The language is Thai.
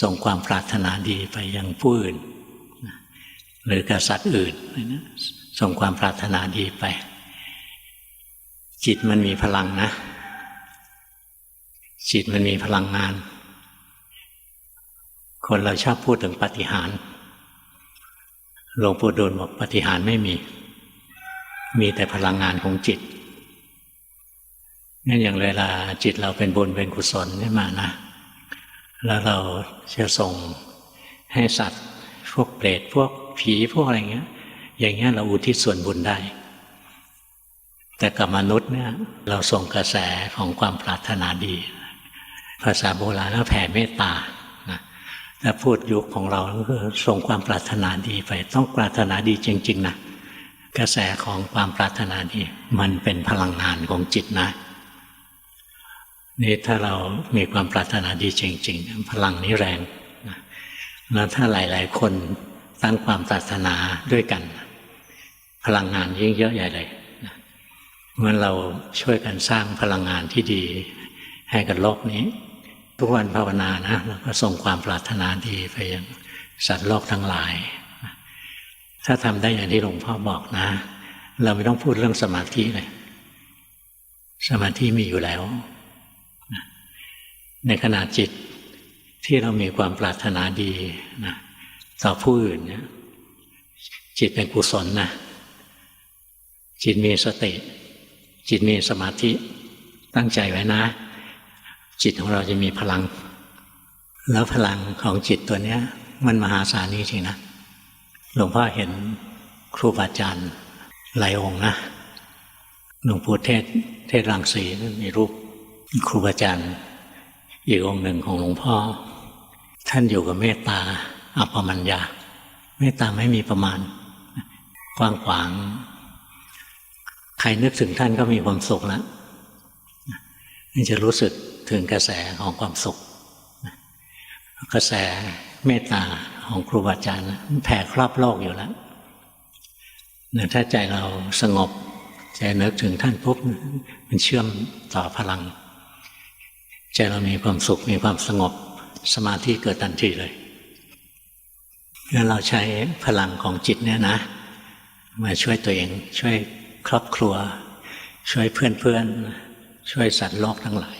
ส่งความปรารถนาดีไปยังผู้อื่น หรือกับสัตว์อื่นนะส่งความปรารถนาดีไป จิตมันมีพลังนะ จิตมันมีพลังงาน คนเราชอบพูดถึงปฏิหารหลวงปู่ดูลบอกปฏิหารไม่มี มีแต่พลังงานของจิตงั้นอย่างเวลาจิตเราเป็นบุญเป็นกุศลขึ้นมานะ แล้วเราจะส่งให้สัตว์ พวกเปรตพวกผีพวกอะไรเงี้ย อย่างเงี้ยเราอุทิศส่วนบุญได้ แต่กับมนุษย์เนี่ยเราส่งกระแสของความปรารถนาดี ภาษาโบราณก็แผ่เมตตาถ้าพูดยุคของเราก็คือส่งความปรารถนาดีไป ต้องปรารถนาดีจริง ๆนะกระแสของความปรารถนาดี มันเป็นพลังงานของจิตนะ นี่ถ้าเรามีความปรารถนาดีจริง ๆ พลังนี้แรงนะแล้วถ้าหลาย ๆ คนตั้งความปรารถนาด้วยกัน พลังงานยิ่งเยอะใหญ่เลยนะเมื่อเราช่วยกันสร้างพลังงานที่ดีให้กับโลกนี้ ทุกวันภาวนานะเราก็ส่งความปรารถนาดีไปยังสัตว์โลกทั้งหลาย ถ้าทำได้อย่างที่หลวงพ่อบอกนะ เราไม่ต้องพูดเรื่องสมาธิเลย สมาธิมีอยู่แล้ว ในขณะจิตที่เรามีความปรารถนาดีนะต่อผู้อื่นเนี่ยจิตเป็นกุศลนะจิตมีสติจิตมีสมาธิตั้งใจไว้นะ จิตของเราจะมีพลัง แล้วพลังของจิตตัวเนี้ย มันมหาศาลจริงนะหลวงพ่อเห็นครูบาอาจารย์หลายองค์นะหลวงปู่เทศเทศรังสีมีรูปครูบาอาจารย์ อีกองค์หนึ่งของหลวงพ่อ ท่านอยู่กับเมตตาอัปปมัญญา เมตตาไม่มีประมาณ กว้างขวาง ใครนึกถึงท่านก็มีความสุขแล้วนี่จะรู้สึกถึงกระแสของความสุข กระแสเมตตาของครูบาอาจารย์แผ่ครอบโลกอยู่แล้วถ้าใจเราสงบใจนึกถึงท่านปุ๊บมันเชื่อมต่อพลัง ใจเรามีความสุขมีความสงบสมาธิเกิดทันทีเลยงั้นเราใช้พลังของจิตเนี่ยนะ มาช่วยตัวเองช่วยครอบครัว ช่วยเพื่อนๆ ช่วยสัตว์โลกทั้งหลาย